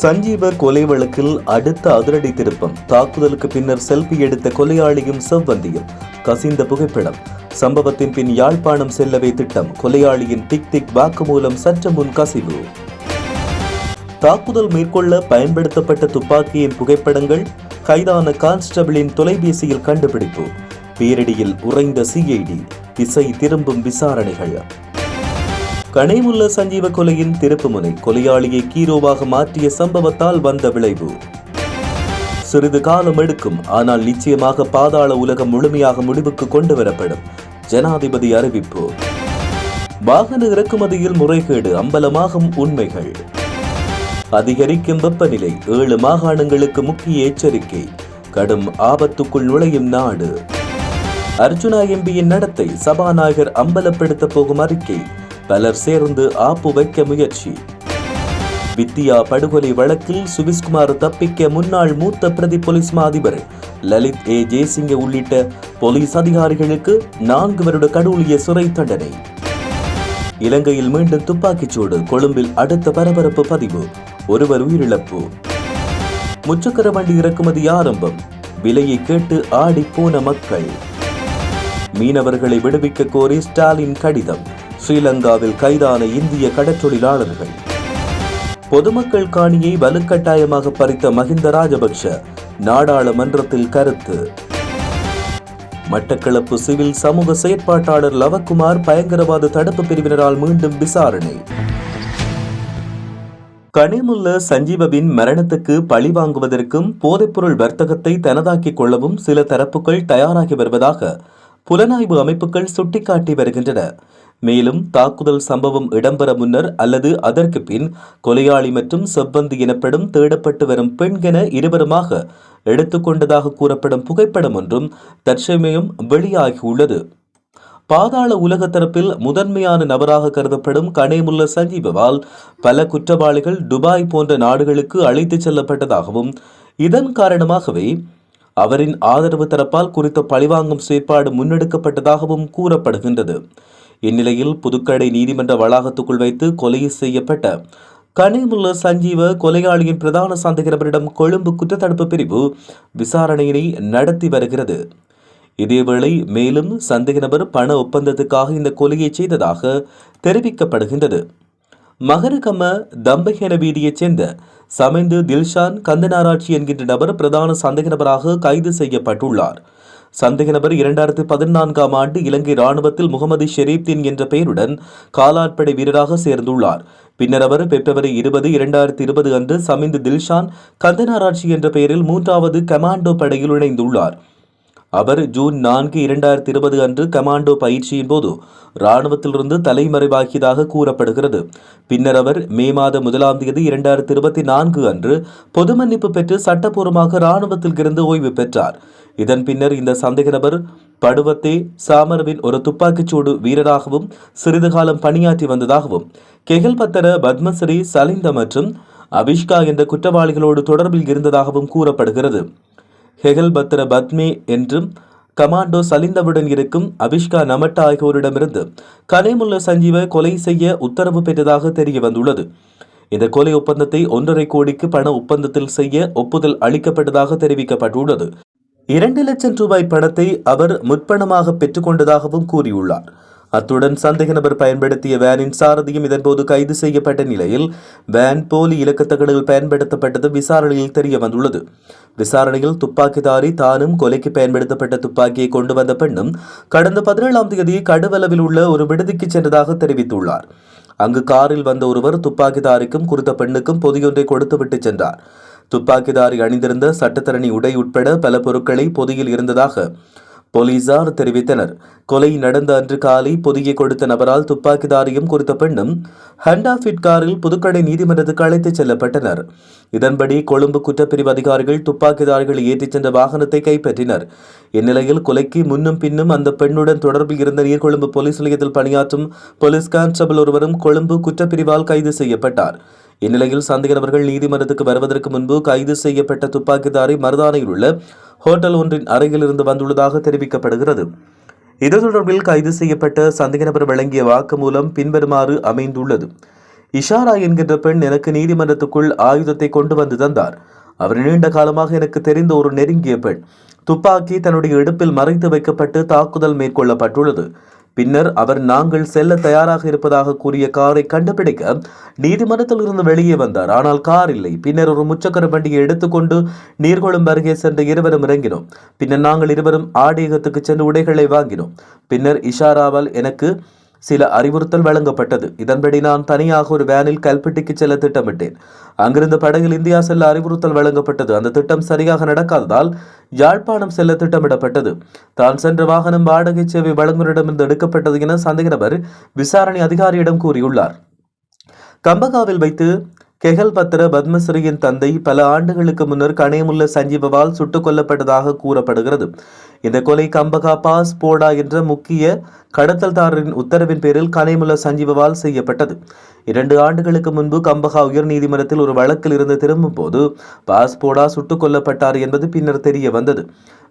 சஞ்சீவ கொலை வழக்கில் அடுத்த அதிரடி திருப்பம். தாக்குதலுக்கு பின்னர் செல்ஃபி எடுத்த கொலையாளியும் செவ்வந்தியும். கசிந்த புகைப்படம். சம்பவத்தின் பின் யாழ்ப்பாணம் செல்லவே திட்டம். கொலையாளியின் டிக் டிக் வாக்குமூலம் சற்று முன் கசிவு. தாக்குதல் மேற்கொள்ள பயன்படுத்தப்பட்ட துப்பாக்கியின் புகைப்படங்கள் கைதான கான்ஸ்டபிளின் தொலைபேசியில் கண்டுபிடிப்பு. பேரிடியில் உறைந்த சிஐடி திசை திரும்பும் விசாரணைகள். கனைமுல்ல சஞ்சீவ கொலையின் திருப்புமுனை கொலையாளியை கீரோவாக மாற்றிய சம்பவத்தால் வந்த விளைவு. சிறிது காலம் எடுக்கும் ஆனால் நிச்சயமாக பாதாள உலகம் முழுமையாக முடிவுக்கு கொண்டு வரப்படும். ஜனாதிபதி அறிவிப்பு. வாகன இறக்குமதியில் முறைகேடு அம்பலமாகும் உண்மைகள். அதிகரிக்கும் வெப்பநிலை ஏழு மாகாணங்களுக்கு முக்கிய எச்சரிக்கை. கடும் ஆபத்துக்குள் நுழையும் நாடு. அர்ஜுனா எம்பியின் நடத்தை சபாநாயகர் அம்பலப்படுத்த போகும் அறிக்கை. பலர் சேர்ந்து ஆப்பு வைக்க முயற்சி. வித்தியா படுகொலை வழக்கில் சுவிஸ்குமார் தப்பிக்க முன்னாள் மூத்த பிரதி போலீஸ் மா அதிபர் லலித் ஏ ஜெயசிங்க உள்ளிட்ட போலீஸ் அதிகாரிகளுக்கு நான்கு வருட கடூழிய சிறை தண்டனை. இலங்கையில் மீண்டும் துப்பாக்கிச்சூடு கொழும்பில் அடுத்த பரபரப்பு பதிவு ஒருவர் உயிரிழப்பு. முச்சக்கர வண்டி இறக்குமதி ஆரம்பம் விலையை கேட்டு ஆடி போன மக்கள். மீனவர்களை விடுவிக்க கோரி ஸ்டாலின் கடிதம். ஸ்ரீலங்காவில் கைதான இந்திய கடற்றொழிலாளர்கள். பொதுமக்கள் காணியை வலுக்கட்டாயமாக பறித்த மஹிந்த ராஜபக்ஷ நாடாளுமன்றத்தில் கருத்து. மட்டக்களப்பு சிவில் சமூக செயற்பாட்டாளர் லவக்குமார் பயங்கரவாத தடுப்பு பிரிவினரால் மீண்டும் விசாரணை. கனிமுல்ல சஞ்சீவவின் மரணத்துக்கு பழி வாங்குவதற்கும் போதைப்பொருள் வர்த்தகத்தை தனதாக்கிக் கொள்ளவும் சில தரப்புகள் தயாராகி வருவதாக புலனாய்வு அமைப்புகள் சுட்டிக்காட்டி வருகின்றன. மேலும் தாக்குதல் சம்பவம் இடம்பெற முன்னர் அல்லது அதற்கு பின் கொலையாளி மற்றும் செவ்வந்தி எனப்படும் தேடப்பட்டு வரும் பெண்கென இருவருமாக எடுத்துக்கொண்டதாக கூறப்படும் புகைப்படம் ஒன்றும் தற்சமயம் வெளியாகியுள்ளது. பாதாள உலக தரப்பில் முதன்மையான நபராக கருதப்படும் கனேமுல்ல சஞ்சீவவால் பல குற்றவாளிகள் துபாய் போன்ற நாடுகளுக்கு அழைத்துச் செல்லப்பட்டதாகவும் இதன் காரணமாகவே அவரின் ஆதரவு தரப்பால் குறித்த பழிவாங்கும் செயற்பாடு முன்னெடுக்கப்பட்டதாகவும் கூறப்படுகின்றது. இந்நிலையில் புதுக்கடை நீதிமன்ற வளாகத்துக்குள் வைத்து கொலை செய்யப்பட்ட கனிமுல்ல சஞ்சீவ கொலையாளியின் பிரதான சந்தேகநபரிடம் கொழும்பு குற்றத்தடுப்பு பிரிவு விசாரணையினை நடத்தி வருகிறது. இதேவேளை மேலும் சந்தேகநபர் பண ஒப்பந்தத்துக்காக இந்த கொலையை செய்ததாக தெரிவிக்கப்படுகின்றது. மகரகம தம்பகேன வீதியைச் சேர்ந்த சமைந்து தில்ஷான் கந்தனாராட்சி என்கின்ற நபர் பிரதான சந்தேக நபராக கைது செய்யப்பட்டுள்ளார். சந்தேக நபர் இரண்டாயிரத்தி பதினான்காம் ஆண்டு இலங்கை ராணுவத்தில் முகமது ஷெரீப்தீன் என்ற பெயருடன் காலாட்படை வீரராக சேர்ந்துள்ளார். பின்னர் அவர் பிப்ரவரி இருபது இரண்டாயிரத்தி இருபது அன்று சமிந்து தில்ஷான் கந்தனாராட்சி என்ற பெயரில் மூன்றாவது கமாண்டோ படையில் இணைந்துள்ளார். அவர் ஜூன் நான்கு இரண்டாயிரத்தி இருபது அன்று கமாண்டோ பயிற்சியின் போது இராணுவத்திலிருந்து தலைமறைவாகியதாக கூறப்படுகிறது. பின்னர் அவர் மே மாத முதலாம் தேதி இரண்டாயிரத்தி இருபத்தி நான்கு அன்று பொது மன்னிப்பு பெற்று சட்டப்பூர்வமாக இராணுவத்தில் இருந்து ஓய்வு பெற்றார். இதன் பின்னர் இந்த சந்தேக நபர் படுவத்தே சாமரவின் ஒரு துப்பாக்கிச்சூடு வீரராகவும் சிறிது காலம் பணியாற்றி வந்ததாகவும் கெகல்பத்தர பத்மஸ்ரீ சலிந்த மற்றும் அபிஷ்கா என்ற குற்றவாளிகளோடு தொடர்பில் இருந்ததாகவும் கூறப்படுகிறது. ஹெகல் பத்ர பத்மே என்றும் கமாண்டோ சலிந்தவுடன் இருக்கும் அபிஷ்கா நமட்ட ஆகியோரிடமிருந்து கனேமுல்ல சஞ்சீவ கொலை செய்ய உத்தரவு பெற்றதாக தெரிய வந்துள்ளது இந்த கொலை ஒப்பந்தத்தை ஒன்றரை கோடிக்கு பண ஒப்பந்தத்தில் செய்ய ஒப்புதல் அளிக்கப்பட்டதாக தெரிவிக்கப்பட்டுள்ளது. இரண்டு லட்சம் ரூபாய் பணத்தை அவர் முற்பணமாக பெற்றுக்கொண்டதாகவும் கூறியுள்ளார். அத்துடன் சந்தேக நபர் பயன்படுத்திய வேனின் சாரதியும் இதன்போது கைது செய்யப்பட்ட நிலையில் வேன் போலி இலக்கத்தகடுகள் பயன்படுத்தப்பட்டது விசாரணையில் தெரிய வந்துள்ளது. விசாரணையில் துப்பாக்கிதாரி தானும் கொலைக்கு பயன்படுத்தப்பட்ட துப்பாக்கியை கொண்டு வந்த பெண்ணும் கடந்த பதினேழாம் தேதி கடுவளவில் உள்ள ஒரு விடுதிக்கு சென்றதாக தெரிவித்துள்ளார். அங்கு காரில் வந்த ஒருவர் துப்பாக்கிதாரிக்கும் குறித்த பெண்ணுக்கும் பொதியொன்றை கொடுத்துவிட்டு சென்றார். துப்பாக்கிதாரி அணிந்திருந்த சட்டத்தரணி உடை உட்பட பல பொருட்களை பொதியில் இருந்ததாக போலீசார் தெரிவித்தனர். கொலை நடந்த அன்று காலை புதிய கொடுத்த நபரால் துப்பாக்கிதாரியும் குறித்த பெண்ணும் ஹண்டா ஃபிட் காரில் புதுக்கடை நீதிமன்றத்துக்கு அழைத்துச் செல்லப்பட்டனர். இதன்படி கொழும்பு குற்றப்பிரிவு அதிகாரிகள் துப்பாக்கிதாரிகளை ஏற்றிச் சென்ற வாகனத்தை கைப்பற்றினர். இந்நிலையில் கொலைக்கு முன்னும் பின்னும் அந்த பெண்ணுடன் தொடர்பில் இருந்த நீர்கொழும்பு போலீஸ் நிலையத்தில் பணியாற்றும் போலீஸ் கான்ஸ்டபிள் ஒருவரும் கொழும்பு குற்றப்பிரிவால் கைது செய்யப்பட்டார். இந்நிலையில் சந்தேக நபர்கள் நீதிமன்றத்துக்கு வருவதற்கு முன்பு கைது செய்யப்பட்ட துப்பாக்கிதாரி மருதானையில் உள்ள ஹோட்டல் ஒன்றின் அறையில் இருந்து வந்துள்ளதாக தெரிவிக்கப்படுகிறது. இது தொடர்பில் கைது செய்யப்பட்ட சந்தேக நபர் வழங்கிய வாக்குமூலம் பின்வருமாறு அமைந்துள்ளது. இஷாரா என்கின்ற பெண் எனக்கு நீதிமன்றத்துக்குள் ஆயுதத்தை கொண்டு வந்து தந்தார். அவர் நீண்ட காலமாக எனக்கு தெரிந்த ஒரு நெருங்கிய பெண். துப்பாக்கி தன்னுடைய இடுப்பில் மறைத்து வைக்கப்பட்டு தாக்குதல் மேற்கொள்ளப்பட்டுள்ளது. பின்னர் அவர் நாங்கள் செல்ல தயாராக இருப்பதாக கூறிய காரை கண்டுபிடிக்க நீதிமன்றத்தில் இருந்து வெளியே வந்தார். ஆனால் கார் இல்லை. பின்னர் ஒரு முச்சக்கர வண்டியை எடுத்துக்கொண்டு நீர்கொழும்பு அருகே சென்று இருவரும் இறங்கினோம். பின்னர் நாங்கள் இருவரும் ஆடியகத்துக்கு சென்று உடைகளை வாங்கினோம். பின்னர் இஷாராவால் எனக்கு சில அறிவுறுத்தல் வழங்கப்பட்டது. இதன்படி நான் தனியாக ஒரு வேனில் கல்பெட்டிக்கு செல்ல திட்டமிட்டேன். அங்கிருந்து படகில் இந்தியா செல்ல அறிவுறுத்தல் வழங்கப்பட்டது. அந்த திட்டம் சரியாக நடக்காததால் யாழ்ப்பாணம் செல்ல திட்டமிடப்பட்டது. தான் சென்ற வாகனம் வாடகை சேவை வழங்குவரிடமிருந்து எடுக்கப்பட்டது என சந்தேக நபர் விசாரணை அதிகாரியிடம் கூறியுள்ளார். கம்பகாவில் வைத்து கெகல் பத்திர பத்மஸ்ரீயின் தந்தை பல ஆண்டுகளுக்கு முன்னர் கணையமுள்ள சஞ்சீவவால் சுட்டுக் கொல்லப்பட்டதாக கூறப்படுகிறது. இந்த கொலை கம்பகா பாஸ் போடா என்ற முக்கிய கடத்தல்தாரரின் உத்தரவின் பேரில் கனைமுள்ள சஞ்சீவவால் செய்யப்பட்டது. இரண்டு ஆண்டுகளுக்கு முன்பு கம்பகா உயர்நீதிமன்றத்தில் ஒரு வழக்கில் இருந்து திரும்பும் போது பாஸ்போடா சுட்டுக் கொல்லப்பட்டார் என்பது பின்னர் தெரிய வந்தது.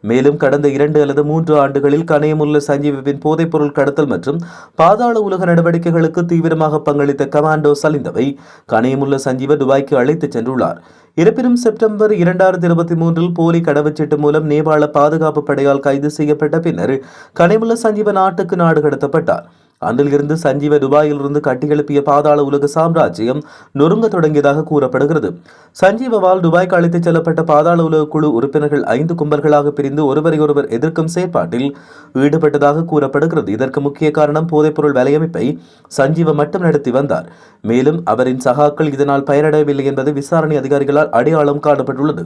மேலும் கடந்த இரண்டு அல்லது மூன்று ஆண்டுகளில் கனையமுள்ள சஞ்சீவின் போதைப்பொருள் கடத்தல் மற்றும் பாதாள உலக நடவடிக்கைகளுக்கு தீவிரமாக பங்களித்த கமாண்டோ சலிந்தவை கனையமுள்ள சஞ்சீவ துபாய்க்கு அழைத்துச் சென்றுள்ளார். இருப்பினும் செப்டம்பர் இரண்டாயிரத்தி இருபத்தி மூன்றில் போலி கடவுச்சீட்டு மூலம் நேபாள பாதுகாப்பு படையால் கைது செய்யப்பட்ட பின்னர் கனிமுல்ல சஞ்சீவன் நாட்டுக்கு நாடு கடத்தப்பட்டார். அன்றிலிருந்து சஞ்சீவ துபாயிலிருந்து கட்டியெழுப்பிய பாதாள உலக சாம்ராஜ்யம் நொறுங்க தொடங்கியதாக கூறப்படுகிறது. சஞ்சீவவால் துபாய்க்கு அழைத்துச் செல்லப்பட்ட பாதாள உலக குழு உறுப்பினர்கள் ஐந்து கும்பல்களாக பிரிந்து ஒருவரையொருவர் எதிர்க்கும் செயற்பாட்டில் ஈடுபட்டதாக கூறப்படுகிறது. இதற்கு முக்கிய காரணம் போதைப்பொருள் வலையமைப்பை சஞ்சீவ மட்டும் நடத்தி வந்தார். மேலும் அவரின் சகாக்கள் இதனால் பயனடையவில்லை என்பது விசாரணை அதிகாரிகளால் அடையாளம் காணப்பட்டுள்ளது.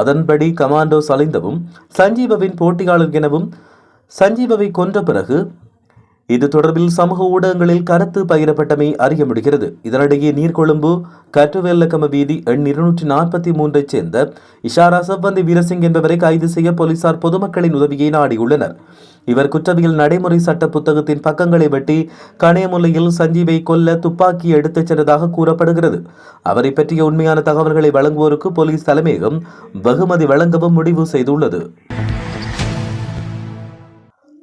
அதன்படி கமாண்டோ சலிந்தவும் சஞ்சீவவின் போட்டியாளர் எனவும் சஞ்சீவவை கொன்ற பிறகு இது தொடர்பில் சமூக ஊடகங்களில் கருத்து பகிரப்பட்டமை அறிய முடிகிறது. இதனிடையே நீர்கொழும்பு கட்டுவெல்லக்கம வீதி எண் இருநூற்றி நாற்பத்தி மூன்றைச் சேர்ந்த இஷாரா சவ்வந்தி வீரசிங் என்பவரை கைது செய்ய போலீசார் பொதுமக்களின் உதவியை நாடியுள்ளனர். இவர் குற்றவியல் நடைமுறை சட்ட புத்தகத்தின் பக்கங்களை வெட்டி கணையமுல்லையில் சஞ்சீவை கொல்ல துப்பாக்கி எடுத்துச் சென்றதாக கூறப்படுகிறது. அவரை பற்றிய உண்மையான தகவல்களை வழங்குவோருக்கு போலீஸ் தலைமையகம் வெகுமதி வழங்கவும் முடிவு செய்துள்ளது.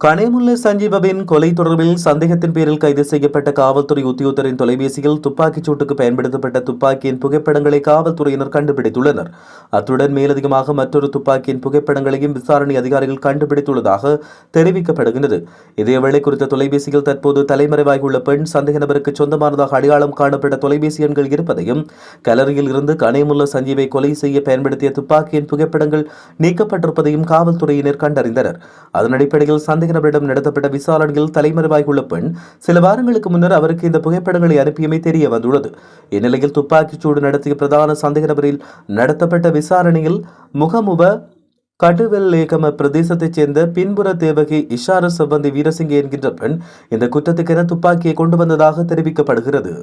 கனேமுல்ல சஞ்சீவவின் கொலை தொடர்பில் சந்தேகத்தின் பேரில் கைது செய்யப்பட்ட காவல்துறை உத்தியோகத்தரின் தொலைபேசியில் துப்பாக்கிச் சூட்டுக்கு பயன்படுத்தப்பட்ட துப்பாக்கியின் புகைப்படங்களை காவல்துறையினர் கண்டுபிடித்துள்ளனர். அத்துடன் மேலதிகமாக மற்றொரு துப்பாக்கியின் புகைப்படங்களையும் விசாரணை அதிகாரிகள் கண்டுபிடித்துள்ளதாக தெரிவிக்கப்படுகின்றது. இதேவேளை குறித்த தொலைபேசியில் தற்போது தலைமறைவாகியுள்ள பெண் சந்தேக நபருக்கு சொந்தமானதாக அடையாளம் காணப்பட்ட தொலைபேசி எண்கள் இருப்பதையும் கலரியில் இருந்து கனேமுல்ல சஞ்சீவை கொலை செய்ய பயன்படுத்திய துப்பாக்கியின் புகைப்படங்கள் நீக்கப்பட்டிருப்பதையும் காவல்துறையினர் கண்டறிந்தனர். அதன் அடிப்படையில் சந்தேக சந்தேகநபரிடம் நடத்தப்பட்ட விசாரணையில் தலைமறைவாகியுள்ள பெண் சில வாரங்களுக்கு முன்னர் அவருக்கு இந்த புகைப்படங்களை அனுப்பியமை தெரிய வந்துள்ளது இந்நிலையில் துப்பாக்கிச்சூடு நடத்திய பிரதான சந்தேகநபரில் நடத்தப்பட்ட விசாரணையில் முகமுவ கடுவெல் லேகம பிரதேசத்தைச் சேர்ந்த பின்புற தேவகி இஷார சம்பந்தி வீரசிங்க என்கின்ற பெண் இந்த குற்றத்துக்கென துப்பாக்கியை கொண்டு வந்ததாக தெரிவிக்கப்படுகிறது.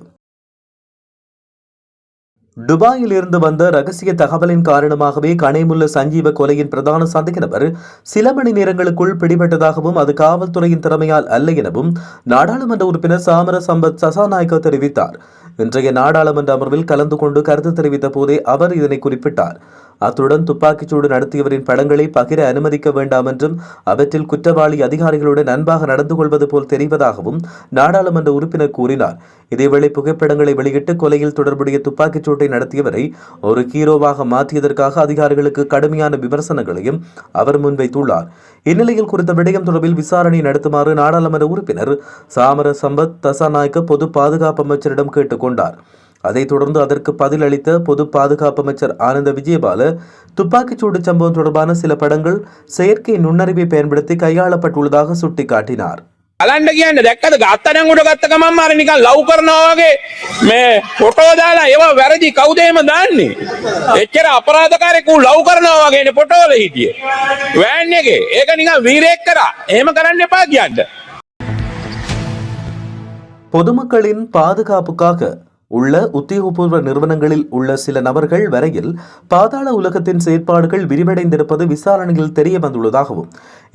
துபாயில் இருந்து வந்த ரகசிய தகவலின் காரணமாகவே கனைமுள்ள சஞ்சீவ கொலையின் பிரதான சந்தேக நபர் சில மணி நேரங்களுக்குள் பிடிபட்டதாகவும் அது காவல்துறையின் திறமையால் அல்ல எனவும் நாடாளுமன்ற உறுப்பினர் சாமர சம்பத் சசாநாயக்க தெரிவித்தார். இன்றைய நாடாளுமன்ற அமர்வில் கலந்து கொண்டு கருத்து தெரிவித்த போதே அவர் இதனை குறிப்பிட்டார். அத்துடன் துப்பாக்கிச்சூடு நடத்தியவரின் படங்களை பகிர அனுமதிக்க வேண்டாம் என்றும் அவற்றில் குற்றவாளி அதிகாரிகளுடன் அன்பாக நடந்து கொள்வது போல் தெரிவதாகவும் நாடாளுமன்ற உறுப்பினர் கூறினார். இதேவேளை புகைப்படங்களை வெளியிட்டு கொலையில் தொடர்புடைய துப்பாக்கிச்சூட்டை நடத்தியவரை ஒரு ஹீரோவாக மாற்றியதற்காக அதிகாரிகளுக்கு கடுமையான விமர்சனங்களையும் அவர் முன்வைத்துள்ளார். இந்நிலையில் குறித்த விடயம் தொடர்பில் விசாரணை நடத்துமாறு நாடாளுமன்ற உறுப்பினர் சாமர சம்பத் தசாநாயக்க பொது பாதுகாப்பு அமைச்சரிடம் கேட்டுக்கொண்டார் அதைத் தொடர்ந்து அதற்கு பதிலளித்த பொது பாதுகாப்பு அமைச்சர் ஆனந்த விஜயபால துப்பாக்கிச்சூடு சம்பவம் தொடர்பான சில படங்கள் செயற்கை நுண்ணறிவை பயன்படுத்தி கையாளப்பட்டுள்ளதாக சுட்டிக்காட்டினார் බලන්න කියන්න දැක්කද ගත්තනං උඩ ගත්ත ගමන් අර නිකන් ලව් කරනවා වගේ මේ ෆොටෝ දාලා ඒවා වැරදි කවුද එහෙම දාන්නේ එච්චර අපරාධකාරයෙකු ලව් කරනවා වගේනේ ෆොටෝ වල හිටියේ වෑන් එකේ ඒක නිකන් වීරයෙක් කරා එහෙම කරන්න එපා කියන්න பொதுமக்களின் பாதுகாப்புக்காக உள்ள உத்தியோகபூர்வ நிறுவனங்களில் உள்ள சில நபர்கள் வரையில் பாதாள உலகத்தின் செயற்பாடுகள் விரிவடைந்திருப்பது விசாரணையில் தெரிய வந்துள்ளதாகவும்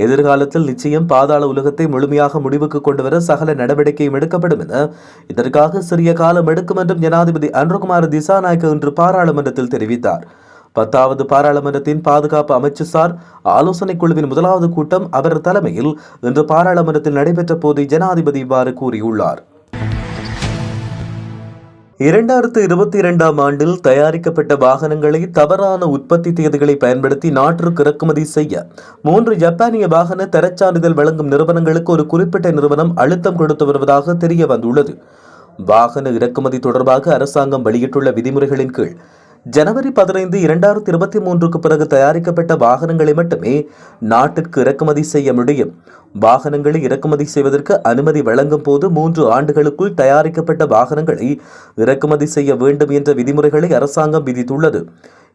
எதிர்காலத்தில் நிச்சயம் பாதாள உலகத்தை முழுமையாக முடிவுக்கு கொண்டுவர சகல நடவடிக்கையும் எடுக்கப்படும் என இதற்காக சிறிய காலம் எடுக்கும் என்றும் ஜனாதிபதி அன்ருகுமார் திசாநாயக்க இன்று பாராளுமன்றத்தில் தெரிவித்தார். பத்தாவது பாராளுமன்றத்தின் பாதுகாப்பு அமைச்சுசார் ஆலோசனைக் குழுவின் முதலாவது கூட்டம் அவர் தலைமையில் இன்று பாராளுமன்றத்தில் நடைபெற்ற போது ஜனாதிபதி இவ்வாறு கூறியுள்ளார். இரண்டாயிரத்து இருபத்தி இரண்டாம் ஆண்டில் தயாரிக்கப்பட்ட வாகனங்களை தவறான உற்பத்தி தேதிகளை பயன்படுத்தி நாட்டிற்கு இறக்குமதி செய்ய மூன்று ஜப்பானிய வாகன தரச்சான்றிதழ் வழங்கும் நிறுவனங்களுக்கு ஒரு குறிப்பிட்ட நிறுவனம் அழுத்தம் கொடுத்து வருவதாக தெரிய வந்துள்ளது வாகன இறக்குமதி தொடர்பாக அரசாங்கம் வெளியிட்டுள்ள விதிமுறைகளின் கீழ் ஜனவரி பதினைந்து இரண்டாயிரத்தி இருபத்தி மூன்றுக்கு பிறகு தயாரிக்கப்பட்ட வாகனங்களை மட்டுமே நாட்டிற்கு இறக்குமதி செய்ய முடியும். வாகனங்களை இறக்குமதி செய்வதற்கு அனுமதி வழங்கும் போது மூன்று ஆண்டுகளுக்குள் தயாரிக்கப்பட்ட வாகனங்களை இறக்குமதி செய்ய வேண்டும் என்ற விதிமுறைகளை அரசாங்கம் விதித்துள்ளது.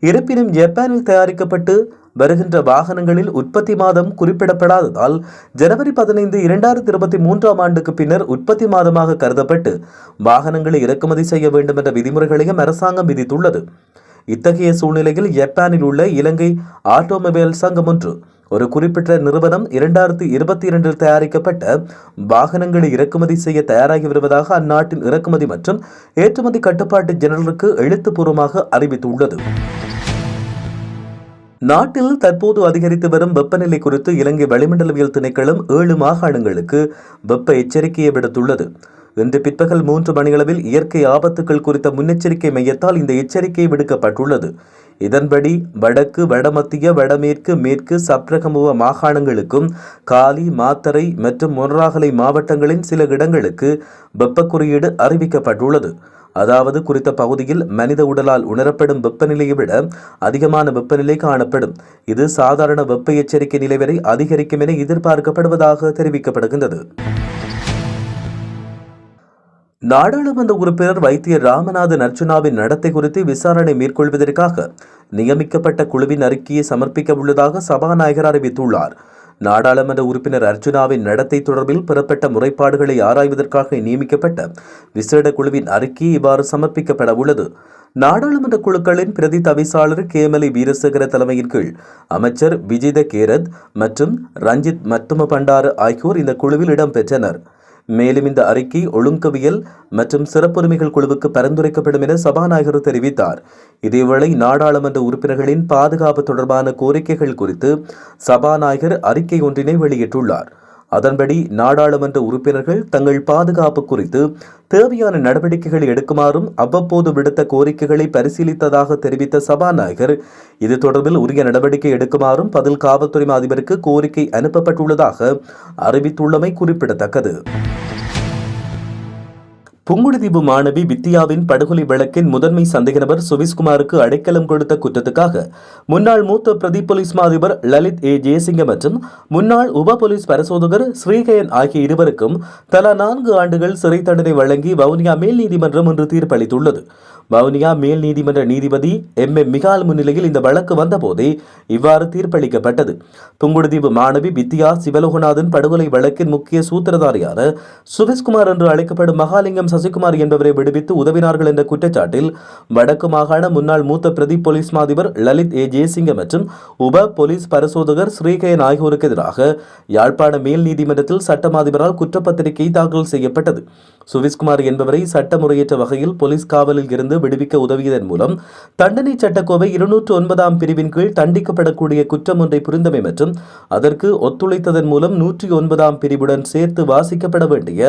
இருப்பினும் ஜப்பானில் தயாரிக்கப்பட்டு வருகின்ற வாகனங்களில் உற்பத்தி மாதம் குறிப்பிடப்படாததால் ஜனவரி பதினைந்து இரண்டாயிரத்தி இருபத்தி மூன்றாம் ஆண்டுக்கு பின்னர் உற்பத்தி மாதமாக கருதப்பட்டு வாகனங்களை இறக்குமதி செய்ய வேண்டும் என்ற விதிமுறைகளையும் அரசாங்கம் விதித்துள்ளது. இத்தகைய சூழ்நிலையில் ஜப்பானில் உள்ள இலங்கை ஆட்டோமொபைல் சங்கம் ஒன்று ஒரு குறிப்பிட்ட நிறுவனம் இரண்டாயிரத்தி இருபத்தி இரண்டில் தயாரிக்கப்பட்ட வாகனங்களை இறக்குமதி செய்ய தயாராகி வருவதாக அந்நாட்டின் இறக்குமதி மற்றும் ஏற்றுமதி கட்டுப்பாட்டு ஜெனரலுக்கு எழுத்துப்பூர்வமாக அறிவித்துள்ளது. நாட்டில் தற்போது அதிகரித்து வரும் வெப்பநிலை குறித்து இலங்கை வளிமண்டலவியல் திணைக்களம் ஏழு மாகாணங்களுக்கு வெப்ப எச்சரிக்கையை விடுத்துள்ளது. இன்று பிற்பகல் மூன்று மணியளவில் இயற்கை ஆபத்துகள் குறித்த முன்னெச்சரிக்கை மையத்தால் இந்த எச்சரிக்கை விடுக்கப்பட்டுள்ளது. இதன்படி வடக்கு வடமத்திய வடமேற்கு மேற்கு சப்ரகமுவ மாகாணங்களுக்கும் காலி மாத்தறை மற்றும் மொனராகலை மாவட்டங்களின் சில இடங்களுக்கு வெப்பக்குறியீடு அறிவிக்கப்பட்டுள்ளது. அதாவது குறித்த பகுதியில் மனித உடலால் உணரப்படும் வெப்பநிலையை விட அதிகமான வெப்பநிலை காணப்படும். இது சாதாரண வெப்ப எச்சரிக்கை நிலை வரை அதிகரிக்கும் என எதிர்பார்க்கப்படுவதாக தெரிவிக்கப்படுகின்றது. நாடாளுமன்ற உறுப்பினர் வைத்தியர் ராமநாதன் அர்ச்சுனாவின் நடத்தை குறித்து விசாரணை மேற்கொள்வதற்காக நியமிக்கப்பட்ட குழுவின் அறிக்கையை சமர்ப்பிக்க உள்ளதாக சபாநாயகர் அறிவித்துள்ளார். நாடாளுமன்ற உறுப்பினர் அர்ஜுனாவின் நடத்தை தொடர்பில் பெறப்பட்ட முறைப்பாடுகளை ஆராய்வதற்காக நியமிக்கப்பட்ட விசேட குழுவின் அறிக்கை இவ்வாறு சமர்ப்பிக்கப்பட உள்ளது. நாடாளுமன்ற குழுக்களின் பிரதி தவிசாளர் கேமலி வீரசேகர தலைமையின் கீழ் அமைச்சர் விஜித கேரத் மற்றும் ரஞ்சித் மத்தும பண்டாரு ஆகியோர் இந்த குழுவில் இடம்பெற்றனர். மேலும் இந்த அறிக்கை ஒழுங்கவியல் மற்றும் சிறப்புரிமைகள் குழுவுக்கு பரிந்துரைக்கப்படும் என சபாநாயகர் தெரிவித்தார். இதேவேளை நாடாளுமன்ற உறுப்பினர்களின் பாதுகாப்பு தொடர்பான கோரிக்கைகள் குறித்து சபாநாயகர் அறிக்கை ஒன்றினை வெளியிட்டுள்ளார். அதன்படி நாடாளுமன்ற உறுப்பினர்கள் தங்கள் பாதுகாப்பு குறித்து தேவையான நடவடிக்கைகளை எடுக்குமாறும் அவ்வப்போது விடுத்த கோரிக்கைகளை பரிசீலித்ததாக தெரிவித்த சபாநாயகர் இது தொடர்பில் உரிய நடவடிக்கை எடுக்குமாறும் பதில் காவல்துறை அதிபருக்கு கோரிக்கை அனுப்பப்பட்டுள்ளதாக அறிவித்துள்ளமை குறிப்பிடத்தக்கது. புங்குடுதீவு மாணவி வித்யாவின் படுகொலை வழக்கின் முதன்மை சந்தேக நபர் சுவிஸ்குமாருக்கு அடைக்கலம் கொடுத்த குற்றத்துக்காக முன்னாள் மூத்த பிரதி போலீஸ் மாதிபர் லலித் ஏ. ஜெயசிங்க மற்றும் முன்னாள் உப போலீஸ் பரிசோதகர் ஸ்ரீகயன் ஆகிய இருவருக்கும் தலா நான்கு ஆண்டுகள் சிறை தண்டனை வழங்கி வவுனியா மேல் நீதிமன்றம் இன்று தீர்ப்பளித்துள்ளது. வவுனியா மேல் நீதிமன்ற நீதிபதி எம். எம். மிகால் முன்னிலையில் இந்த வழக்கு வந்தபோதே இவ்வாறு தீர்ப்பளிக்கப்பட்டது. புங்குடுதீவு மாணவி வித்யா சிவலோகநாதன் படுகொலை வழக்கின் முக்கிய சூத்திரதாரியான சுவிஸ்குமார் என்று அழைக்கப்படும் மகாலிங்கம் சசிகுமார் என்பவரை விடுவித்து உதவினார்கள் என்ற குற்றச்சாட்டில் வடக்கு மாகாண முன்னாள் மூத்த பிரதி போலீஸ் மாதிபர் லலித் ஏ. ஜெயசிங்க மற்றும் உப போலீஸ் பரிசோதகர் ஸ்ரீகயன் ஆகியோருக்கு எதிராக யாழ்ப்பாண மேல் நீதிமன்றத்தில் சட்டமாதிபரால் குற்றப்பத்திரிகை தாக்கல் செய்யப்பட்டது. சுவிஸ்குமார் என்பவரை சட்டமுறையற்ற வகையில் போலீஸ் காவலில் இருந்து விடுவிக்க உதவியதன் மூலம் தண்டனை சட்டக்கோவை இருநூற்று ஒன்பதாம் பிரிவின் கீழ் தண்டிக்கப்படக்கூடிய குற்றம் ஒன்றை புரிந்தமை மற்றும் அதற்கு ஒத்துழைத்ததன் மூலம் நூற்றி ஒன்பதாம் பிரிவுடன் சேர்த்து வாசிக்கப்பட வேண்டிய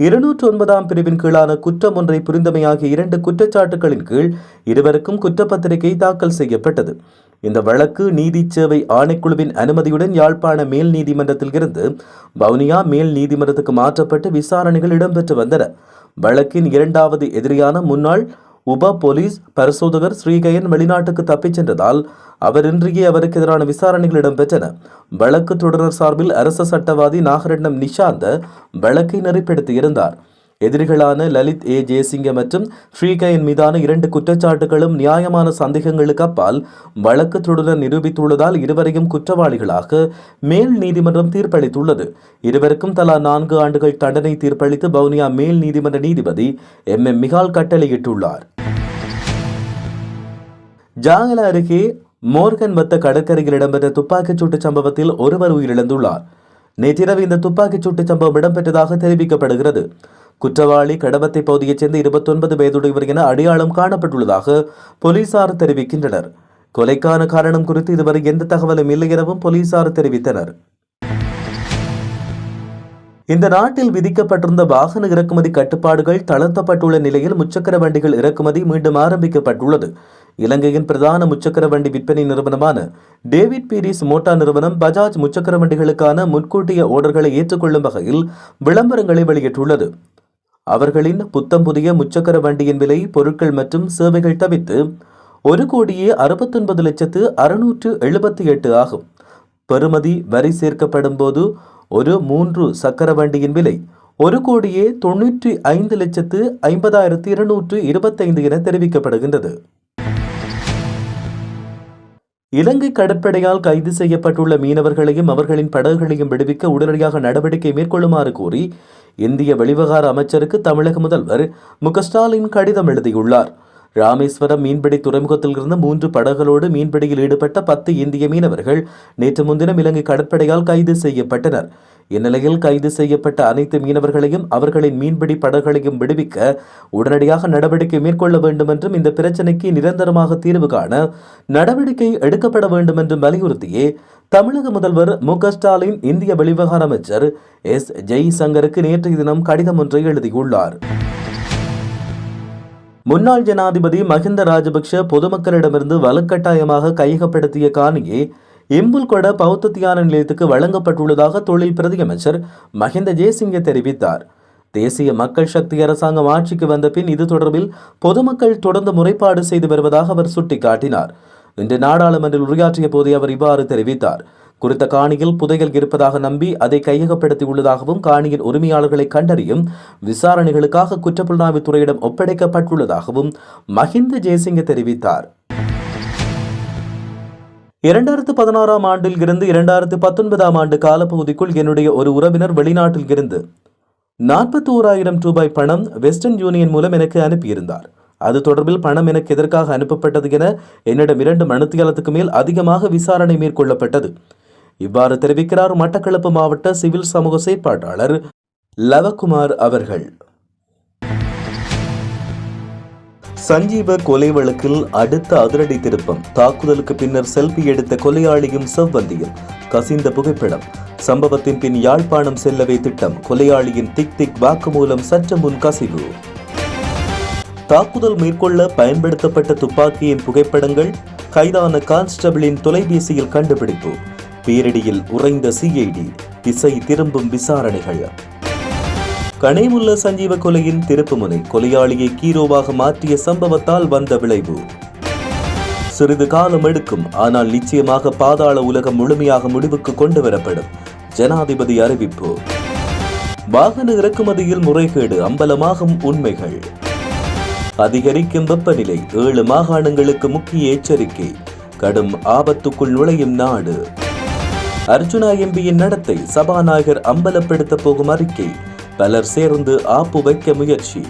இருநூற்று ஒன்பதாம் பிரிவின் கீழான குற்றம் ஒன்றை புரிந்தமை ஆகிய இரண்டு குற்றச்சாட்டுகளின் கீழ் இருவருக்கும் குற்றப்பத்திரிகை தாக்கல் செய்யப்பட்டது. இந்த வழக்கு நீதி சேவை ஆணைக்குழுவின் அனுமதியுடன் யாழ்ப்பாண மேல் நீதிமன்றத்தில் இருந்து வவுனியா மேல் நீதிமன்றத்துக்கு மாற்றப்பட்டு விசாரணைகள் இடம்பெற்று வந்தன. வழக்கின் இரண்டாவது எதிரியான முன்னாள் உப போலீஸ் பரிசோதகர் ஸ்ரீகயன் வெளிநாட்டுக்கு தப்பிச் சென்றதால் அவர் இன்றையே அவருக்கு எதிரான விசாரணைகள் இடம்பெற்றன. வழக்கு தொடர் சார்பில் அரச சட்டவாதி நாகரட்னம் நிஷாந்த வழக்கை நெறிப்படுத்தியிருந்தார். எதிரிகளான லலித் ஏ. ஜெயசிங்க மற்றும் ஸ்ரீகயன் மீதான இரண்டு குற்றச்சாட்டுகளும் நியாயமான சந்தேகங்களுக்கு அப்பால் வழக்கு நிரூபித்துள்ளதால் இருவரையும் குற்றவாளிகளாக மேல் நீதிமன்றம் தீர்ப்பளித்துள்ளது. இருவருக்கும் தலா நான்கு ஆண்டுகள் தண்டனை தீர்ப்பளித்து வவுனியா மேல் நீதிமன்ற நீதிபதி எம். எம். மிகால் கட்டளையிட்டுள்ளார். ஜாங்கல அருகே மோர்கன் வத்த கடற்கரையில் இடம்பெற்ற துப்பாக்கிச் சூட்டு சம்பவத்தில் ஒருவர் உயிரிழந்துள்ளார். நேற்றிரவு இந்த துப்பாக்கிச் சூட்டு சம்பவம் இடம்பெற்றதாக தெரிவிக்கப்படுகிறது. குற்றவாளி கடவத்தை பகுதியைச் சேர்ந்த இருபத்தொன்பது வயதுடையவர் என அடையாளம் காணப்பட்டுள்ளதாக போலீசார் தெரிவிக்கின்றனர். கொலைக்கான காரணம் குறித்து இதுவரை எந்த தகவலும் இல்லை எனவும் போலீசார் தெரிவித்தனர். இந்த நாட்டில் விதிக்கப்பட்டிருந்த வாகன இறக்குமதி கட்டுப்பாடுகள் தளர்த்தப்பட்டுள்ள நிலையில் முச்சக்கர வண்டிகள் இறக்குமதி மீண்டும் ஆரம்பிக்கப்பட்டுள்ளது. இலங்கையின் பிரதான முச்சக்கர வண்டி விற்பனை நிறுவனமான டேவிட் பீரிஸ் மோட்டார் நிறுவனம் பஜாஜ் முச்சக்கர வண்டிகளுக்கான முன்கூட்டிய ஓர்டர்களை ஏற்றுக்கொள்ளும் வகையில் விளம்பரங்களை வெளியிட்டுள்ளது. அவர்களின் புத்தம் புதிய முச்சக்கர வண்டியின் விலை பொருட்கள் மற்றும் சேவைகள் தவிர்த்து ஒரு கோடியே அறுபத்தொன்பது லட்சத்து அறுநூற்று எழுபத்தி எட்டு ஆகும். பெறுமதி வரி சேர்க்கப்படும் போது ஒரு மூன்று சக்கர வண்டியின் விலை ஒரு கோடியே தொன்னூற்றி ஐந்து லட்சத்து ஐம்பதாயிரத்து இருநூற்று இருபத்தைந்து என தெரிவிக்கப்படுகின்றது. இலங்கை கடற்படையால் கைது செய்யப்பட்டுள்ள மீனவர்களையும் அவர்களின் படகுகளையும் விடுவிக்க உடனடியாக நடவடிக்கை மேற்கொள்ளுமாறு கூறி இந்திய வெளிவகார அமைச்சருக்கு தமிழக முதல்வர் மு. ஸ்டாலின் கடிதம் எழுதியுள்ளார். ராமேஸ்வரம் மீன்பிடி துறைமுகத்தில் இருந்த மூன்று படகுகளோடு மீன்பிடியில் ஈடுபட்ட பத்து இந்திய மீனவர்கள் நேற்று முன்தினம் இலங்கை கடற்படையால் கைது செய்யப்பட்டனர். இந்நிலையில் கைது செய்யப்பட்ட அனைத்து மீனவர்களையும் அவர்களின் மீன்பிடி படகுகளையும் விடுவிக்க உடனடியாக நடவடிக்கை மேற்கொள்ள வேண்டும் என்றும் இந்த பிரச்சினைக்கு நிரந்தரமாக தீர்வு காண நடவடிக்கை எடுக்கப்பட வேண்டும் என்றும் வலியுறுத்தியே தமிழக முதல்வர் மு ஸ்டாலின் இந்திய வெளிவிவகார அமைச்சர் எஸ். ஜெய்சங்கருக்கு நேற்றைய தினம் கடிதம் ஒன்றை எழுதியுள்ளார். முன்னாள் ஜனாதிபதி மஹிந்த ராஜபக்ஷ பொதுமக்களிடமிருந்து வலுக்கட்டாயமாக கையகப்படுத்திய காணியை இம்புல்கொட பௌத்த தியான நிலையத்துக்கு வழங்கப்பட்டுள்ளதாக தொழில் பிரதியமைச்சர் மஹிந்த ஜெயசிங்க தெரிவித்தார். தேசிய மக்கள் சக்தி அரசாங்கம் ஆட்சிக்கு வந்த பின் இது தொடர்பில் பொதுமக்கள் தொடர்ந்து முறைப்பாடு செய்து வருவதாக அவர் சுட்டிக்காட்டினார். இன்று நாடாளுமன்றில் உரையாற்றிய போதே அவர் இவ்வாறு தெரிவித்தார். குறித்த காணியில் புதையல் இருப்பதாக நம்பி அதை கையகப்படுத்தியுள்ளதாகவும் காணியின் உரிமையாளர்களை கண்டறியும் விசாரணைகளுக்காக குற்றப்புலனாய்வு துறையிடம் ஒப்படைக்கப்பட்டுள்ளதாகவும் மஹிந்த ஜெயசிங்க தெரிவித்தார். இரண்டாயிரத்து பதினாறாம் ஆண்டில் இருந்து இரண்டாயிரத்து பத்தொன்பதாம் ஆண்டு காலப்பகுதிக்குள் என்னுடைய ஒரு உறவினர் வெளிநாட்டில் இருந்து நாற்பத்தி ஓராயிரம் ரூபாய் பணம் வெஸ்டர்ன் யூனியன் மூலம் எனக்கு அனுப்பியிருந்தார். அது தொடர்பில் பணம் எனக்கு எதற்காக அனுப்பப்பட்டது என என்னிடம் இரண்டு மணித்தியாலத்துக்கு மேல் அதிகமாக விசாரணை மேற்கொள்ளப்பட்டது. இவ்வாறு தெரிவிக்கிறார் மட்டக்களப்பு மாவட்ட சிவில் சமூக செயற்பாட்டாளர் லவகுமார் அவர்கள். சஞ்சீவ கொலை வழக்கில் அடுத்த அதிரடி திருப்பம். தாக்குதலுக்கு பின்னர் செல்பி எடுத்த கொலையாளியும் செவ்வந்தியும். கசிந்த புகைப்படம். சம்பவத்தின் பின் யாழ்ப்பாணம் செல்லவே திட்டம். கொலையாளியின் திக் திக் வாக்குமூலம் சற்று முன் கசிவு. தாக்குதல் மேற்கொள்ள பயன்படுத்தப்பட்ட துப்பாக்கியின் புகைப்படங்கள் கைதான கான்ஸ்டபிளின் தொலைபேசியில் கண்டுபிடிப்பு. பேரிடியில் உறைந்த சிஐடி திசை திரும்பும் விசாரணைகள். கனேமுல்ல சஞ்சீவ கொலையின் திருப்புமுனை கொலையாளியை கீரோவாக மாற்றிய சம்பவத்தால் வந்த விளைவு. சிறிது காலம் எடுக்கும் ஆனால் நிச்சயமாக பாதாள உலகம் முழுமையாக முடிவுக்கு கொண்டு வரப்படும். ஜனாதிபதி அறிவிப்பு. வாகன இறக்குமதியில் முறைகேடு அம்பலமாகும் உண்மைகள். அதிகரிக்கும் வெப்பநிலை ஏழு மாகாணங்களுக்கு முக்கிய எச்சரிக்கை. கடும் ஆபத்துக்குள் நுழையும் நாடு. அர்ஜுனா எம்பியின் நடத்தை சபாநாயகர் அம்பலப்படுத்த போகும் அறிக்கை. பலர் சேர்ந்து ஆப்பு வைக்க முயற்சி.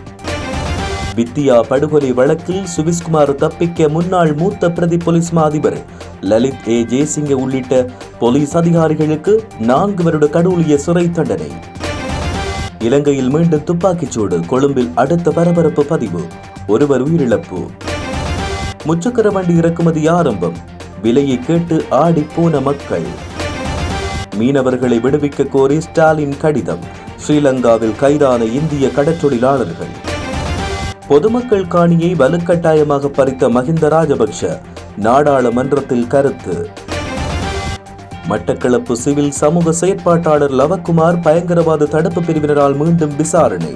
வித்தியா படுகொலை வழக்கில் சுவிஸ்குமார் தப்பிக்க முன்னாள் மூத்த பிரதி போலீஸ் மாதிபர் லலித் ஏ. ஜெய்சிங்க உள்ளிட்ட போலீஸ் அதிகாரிகளுக்கு நான்கு வருட கடூழிய சிறை தண்டனை. இலங்கையில் மீண்டும் துப்பாக்கிச்சூடு கொழும்பில் அடுத்த பரபரப்பு பதிவு ஒருவர் உயிரிழப்பு. முச்சக்கர வண்டி இறக்குமதி ஆரம்பம் விலையை கேட்டு ஆடி போன மக்கள். மீனவர்களை விடுவிக்க கோரி ஸ்டாலின் கடிதம். ஸ்ரீலங்காவில் கைதான இந்திய கடற்றொழிலாளர்கள். பொதுமக்கள் காணியை வலுக்கட்டாயமாக பறித்த மஹிந்த ராஜபக்ஷ நாடாளுமன்றத்தில் கருத்து. மட்டக்களப்பு சிவில் சமூக செயற்பாட்டாளர் லவக்குமார் பயங்கரவாத தடுப்பு பிரிவினரால் மீண்டும் விசாரணை.